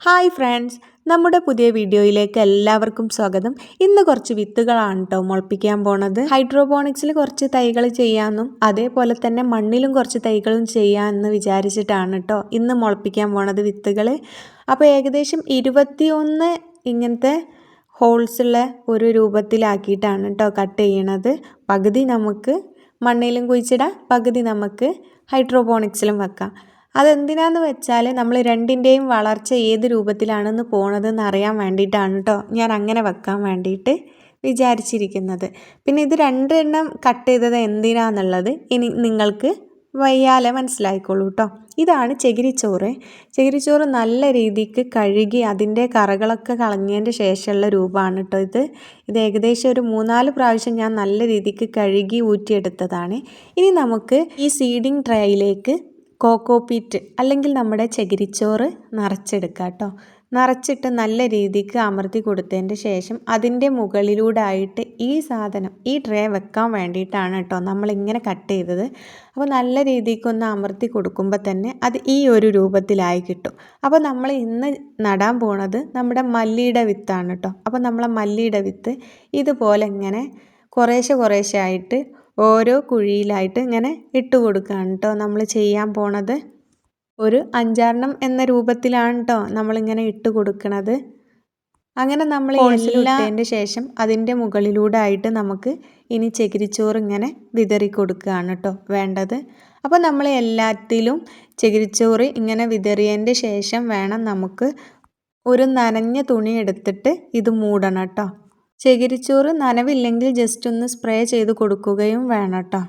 Hi friends നമ്മുടെ പുതിയ വീഡിയോയിലേക്ക് എല്ലാവർക്കും സ്വാഗതം. ഇന്ന് കുറച്ച് വിത്തുകളാണ് കേട്ടോ മുളപ്പിക്കാൻ പോണത്. ഹൈഡ്രോപോണിക്സിൽ കുറച്ച് തൈകൾ ചെയ്യാമെന്നും അതേപോലെ തന്നെ മണ്ണിലും കുറച്ച് തൈകളും ചെയ്യാമെന്ന് വിചാരിച്ചിട്ടാണ് കേട്ടോ ഇന്ന് മുളപ്പിക്കാൻ പോണത് വിത്തുകൾ അപ്പോൾ ഏകദേശം ഇരുപത്തിയൊന്ന് ഇങ്ങനത്തെ ഹോൾസുള്ള ഒരു രൂപത്തിലാക്കിയിട്ടാണ് കേട്ടോ കട്ട് ചെയ്യണത്. പകുതി നമുക്ക് മണ്ണിലും കുഴിച്ചിടാം പകുതി നമുക്ക് ഹൈഡ്രോപോണിക്സിലും വെക്കാം. അതെന്തിനാന്ന് വെച്ചാൽ നമ്മൾ രണ്ടിന്റെയും വളർച്ച ഏത് രൂപത്തിലാണെന്ന് പോണതെന്ന് അറിയാൻ വേണ്ടിയിട്ടാണ് കേട്ടോ ഞാൻ അങ്ങനെ വെക്കാൻ വേണ്ടിയിട്ട് വിചാരിച്ചിരിക്കുന്നത്. പിന്നെ ഇത് രണ്ടെണ്ണം കട്ട് ചെയ്തത് എന്തിനാന്നുള്ളത് ഇനി നിങ്ങൾക്ക് വയ്യാലെ മനസ്സിലായിക്കോളൂ കേട്ടോ ഇതാണ് ചകിരിച്ചോറ്. ചകിരിച്ചോറ് നല്ല രീതിക്ക് കഴുകി അതിന്റെ കറകളൊക്കെ കളഞ്ഞതിന്റെ ശേഷമുള്ള രൂപമാണ് കേട്ടോ ഇത്. ഇത് ഏകദേശം ഒരു മൂന്നാൽ പ്രാവശ്യം ഞാൻ നല്ല രീതിക്ക് കഴുകി ഊറ്റിയെടുത്തതാണ്. ഇനി നമുക്ക് ഈ സീഡിങ് ട്രേയിലേക്ക് കോക്കോപീറ്റ് അല്ലെങ്കിൽ നമ്മുടെ ചകിരിച്ചോറ് നിറച്ചെടുക്കുക കേട്ടോ. നിറച്ചിട്ട് നല്ല രീതിക്ക് അമർത്തി കൊടുത്തതിന്റെ ശേഷം അതിന്റെ മുകളിലൂടെ ആയിട്ട് ഈ സാധനം ഈ ട്രേ വെക്കാൻ വേണ്ടിയിട്ടാണ് കേട്ടോ നമ്മളിങ്ങനെ കട്ട് ചെയ്തത്. അപ്പോൾ നല്ല രീതിക്കൊന്ന് അമർത്തി കൊടുക്കുമ്പോൾ തന്നെ അത് ഈ ഒരു രൂപത്തിലായി കിട്ടും. അപ്പോൾ നമ്മൾ ഇന്ന് നടാൻ പോണത് നമ്മുടെ മല്ലിയുടെ വിത്താണ് കേട്ടോ. അപ്പോൾ നമ്മളെ മല്ലിയുടെ വിത്ത് ഇതുപോലെ ഇങ്ങനെ കുറേശ്ശെ കുറേശ്ശെ ആയിട്ട് ഓരോ കുഴിയിലായിട്ട് ഇങ്ങനെ ഇട്ട് കൊടുക്കുകയാണ് കേട്ടോ നമ്മൾ ചെയ്യാൻ പോണത് ഒരു അഞ്ചാറെണ്ണം എന്ന രൂപത്തിലാണ് കേട്ടോ നമ്മളിങ്ങനെ ഇട്ട് കൊടുക്കണത്. അങ്ങനെ നമ്മൾ ഇട്ടതിന്റെ ശേഷം അതിന്റെ മുകളിലൂടെ ആയിട്ട് നമുക്ക് ഇനി ചകിരിച്ചോറ് ഇങ്ങനെ വിതറി കൊടുക്കുകയാണ് കേട്ടോ വേണ്ടത്. അപ്പോൾ നമ്മൾ എല്ലാത്തിലും ചകിരിച്ചോറ് ഇങ്ങനെ വിതറിയതിന്റെ ശേഷം വേണം നമുക്ക് ഒരു നനഞ്ഞ തുണി എടുത്തിട്ട് ഇത് മൂടണം കേട്ടോ ചകിരിച്ചോറ് നനവില്ലെങ്കിൽ ജസ്റ്റ് ഒന്ന് സ്പ്രേ ചെയ്ത് കൊടുക്കുകയും വേണം കേട്ടോ.